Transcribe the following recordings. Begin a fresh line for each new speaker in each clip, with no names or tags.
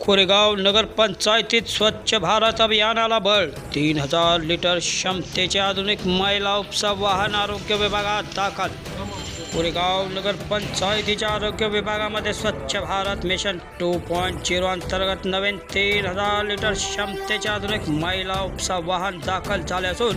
कोरेगाव नगरपंचायतीत स्वच्छ भारत अभियानाला बळ. तीन हजार लिटर क्षमतेचे आधुनिक महिला उपसा वाहन आरोग्य विभागात दाखल. कोरेगाव नगरपंचायतीच्या आरोग्य विभागामध्ये Swachh Bharat mission two point zero अंतर्गत नवीन तीन हजार लिटर क्षमतेचे आधुनिक महिला उपसा वाहन दाखल झाले असून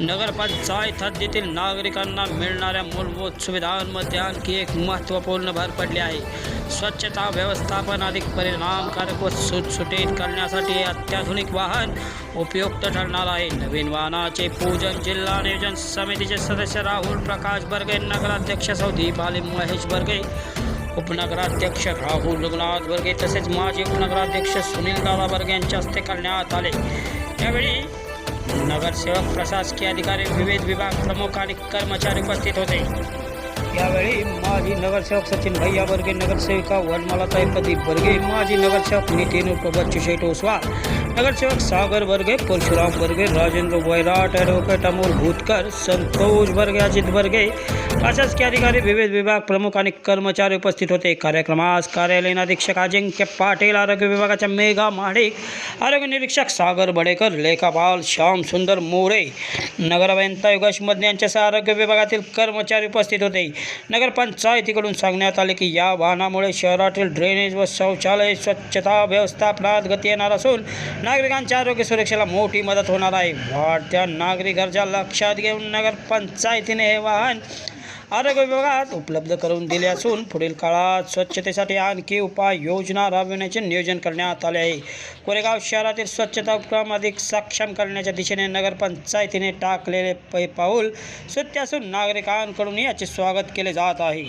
नगरपंचायत हद्दीतील नागरिकांना मिळणाऱ्या मूलभूत सुविधांमध्ये आणखी एक महत्त्वपूर्ण भर पडली आहे. स्वच्छता व्यवस्थापन अधिक परिणामकारक व सुटसुटीत करण्यासाठी अत्याधुनिक वाहन उपयुक्त ठरणार आहे. नवीन वाहनाचे पूजन जिल्हा नियोजन समितीचे सदस्य राहुल प्रकाश बर्गे नगराध्यक्ष सौदीप आलिम महेश बर्गे उपनगराध्यक्ष राहुल रघुनाथ बर्गे तसेच माजी उपनगराध्यक्ष सुनील दादा बर्गे यांच्या हस्ते करण्यात आले. यावेळी नगरसेवक प्रशासकीय अधिकारी विविध विभाग प्रमुख आणि कर्मचारी उपस्थित होते. यावेळी माजी नगरसेवक सचिन भैया बर्गे नगरसेविका वनमालाताई प्रदीप बर्गे माजी नगरसेवक नितीन प्रभात बच्चू ओसवाल नगरसेवक सागर बर्गे परशुराम बर्गे राजेंद्र वैराट ॲडव्होकेट अमोल भूतकर संतोष बर्गे अजित बर्गे प्रशासकीय अधिकारी विविध विभाग प्रमुख आणि कर्मचारी उपस्थित होते. कार्यक्रमास कार्यालयीन अधीक्षक अजिंक्य पाटील आरोग्य विभागाच्या मेघा महाडिक आरोग्य निरीक्षक सागर बडेकर लेखापाल श्याम सुंदर मोरे नगरवयंता योगेश मदने यांच्यासह आरोग्य विभागातील कर्मचारी उपस्थित होते. नगरपंचायतीकडून सांगण्यात आले की या वाहनामुळे शहरातील ड्रेनेज व शौचालय स्वच्छता व्यवस्थापनात गती येणार असून नागरिकांच्या आरोग्य सुरक्षेला मोठी मदत होणार आहे. वाढत्या नागरिकांच्या गरजा लक्षात घेऊन नगरपंचायतीने हे वाहन आरोग्य विभागात उपलब्ध करून दिले असून पुढील काळात स्वच्छतेसाठी आणखी उपाययोजना राबविण्याचे नियोजन करण्यात आले आहे. कोरेगाव शहरातील स्वच्छता उपक्रम अधिक सक्षम करण्याच्या दिशेने नगरपंचायतीने टाकलेले पै पाऊल सत्य असून नागरिकांकडून याचे स्वागत केले जात आहे.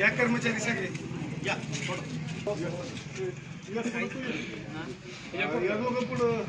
या कर्मचारी सगळे. या. पुढं.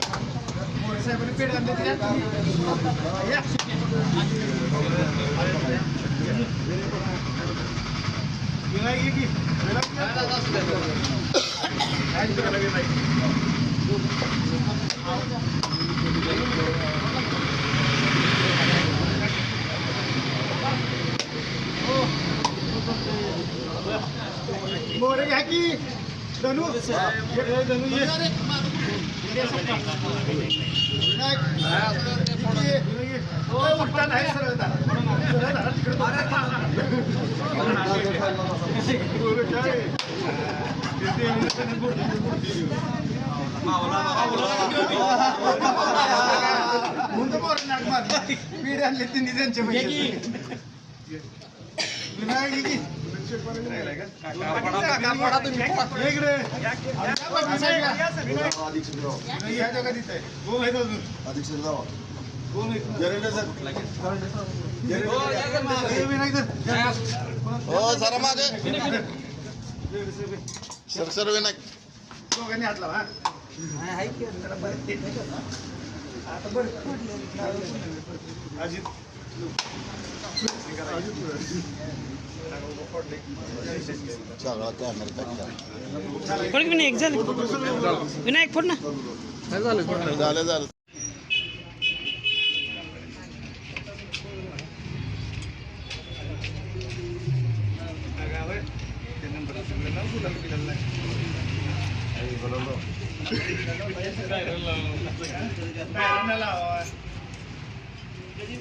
साहेबांनी पेढे आणले ते या. या. विनायक ये की. विनायक या. काय करायला विनायक? मोरे घ्या की धनु धनु उलटा नाही सरळ धरा. सरळ धरा, तिकडे बघा. मोरे
हो जरा मागे सर सर विनायक
दोघांनी हात लावा अजित.
विनायक झालं विनायक फोड ना.
झालं झालं.